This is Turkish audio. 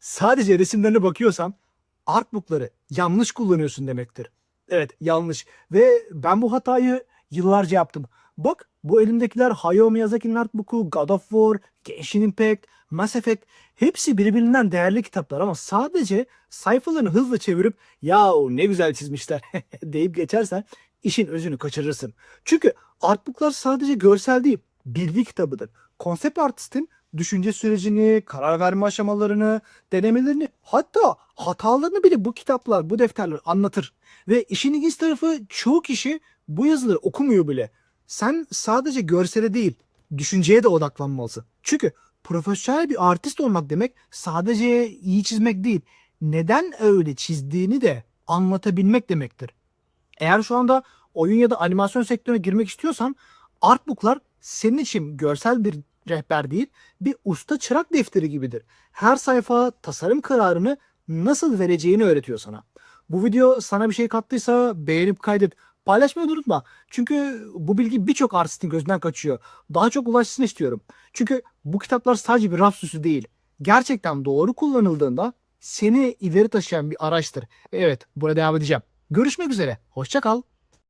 Sadece resimlerine bakıyorsan artbook'ları yanlış kullanıyorsun demektir. Evet yanlış ve ben bu hatayı yıllarca yaptım. Bak bu elimdekiler Hayao Miyazaki'nin artbook'u, God of War, Genshin Impact, Mass Effect hepsi birbirinden değerli kitaplar ama sadece sayfalarını hızla çevirip yahu ne güzel çizmişler deyip geçersen işin özünü kaçırırsın. Çünkü artbook'lar sadece görsel değil bilgi kitabıdır. Konsept artistin düşünce sürecini, karar verme aşamalarını, denemelerini hatta hatalarını bile bu kitaplar, bu defterler anlatır. Ve işin ilginç tarafı çoğu kişi bu yazıları okumuyor bile. Sen sadece görsele değil, düşünceye de odaklanmalısın. Çünkü profesyonel bir artist olmak demek sadece iyi çizmek değil. Neden öyle çizdiğini de anlatabilmek demektir. Eğer şu anda oyun ya da animasyon sektörüne girmek istiyorsan artbook'lar senin için görsel bir rehber değil, bir usta çırak defteri gibidir. Her sayfa tasarım kararını nasıl vereceğini öğretiyor sana. Bu video sana bir şey kattıysa beğenip kaydet. Paylaşmayı unutma. Çünkü bu bilgi birçok artistin gözünden kaçıyor. Daha çok ulaşsın istiyorum. Çünkü bu kitaplar sadece bir raf süsü değil. Gerçekten doğru kullanıldığında seni ileri taşıyan bir araçtır. Evet, buraya devam edeceğim. Görüşmek üzere. Hoşça kal.